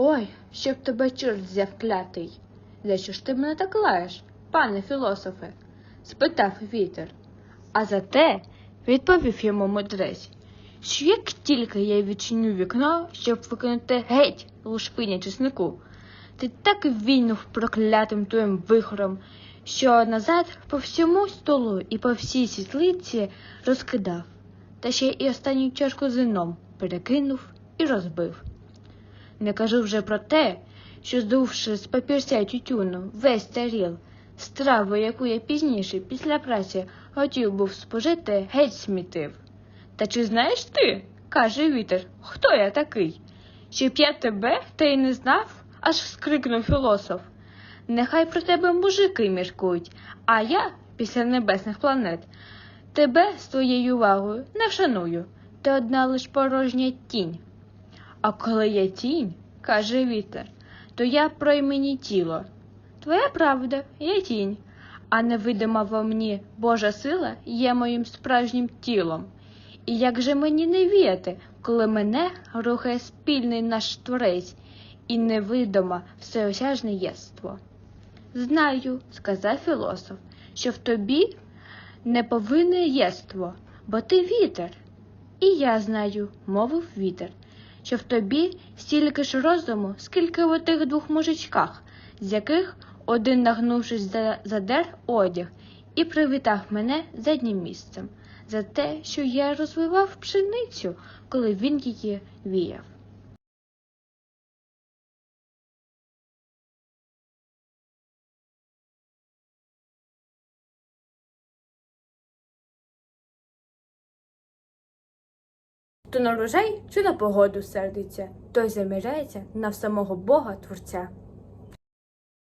Ой, щоб тебе чорт взяв клятий. За що ж ти мене так лаєш, пане філософе? спитав вітер. А за те, відповів йому мудрець, що як тільки я відчиню вікно, щоб викинути геть лушпиня чеснику, ти так війнув проклятим твоїм вихором, що назад по всьому столу і по всій світлиці розкидав, та ще й останню чашку з вином перекинув і розбив. Не кажу вже про те, що здувши з папірця тютюну весь таріл, страву, яку я пізніше, після праці, хотів був спожити, геть смітив. Та чи знаєш ти, каже вітер, хто я такий? Щоб я тебе та й не знав, аж скрикнув філософ. Нехай про тебе мужики міркують, а я, після небесних планет, тебе з твоєю увагою не вшаную, ти одна лиш порожня тінь. А коли я тінь, каже вітер, то я про імені тіло. Твоя правда, я тінь, а невидима во мені Божа сила є моїм справжнім тілом. І як же мені не віяти, коли мене рухає спільний наш творець і невидима всеосяжне єство? Знаю, сказав філософ, що в тобі не повинне єство, бо ти вітер. І я знаю, мовив вітер, що в тобі стільки ж розуму, скільки в отих двох мужичках, з яких один, нагнувшись, задер одяг і привітав мене заднім місцем за те, що я розвивав пшеницю, коли він її віяв. Хто на врожай чи на погоду сердиться, той заміряється на самого Бога Творця.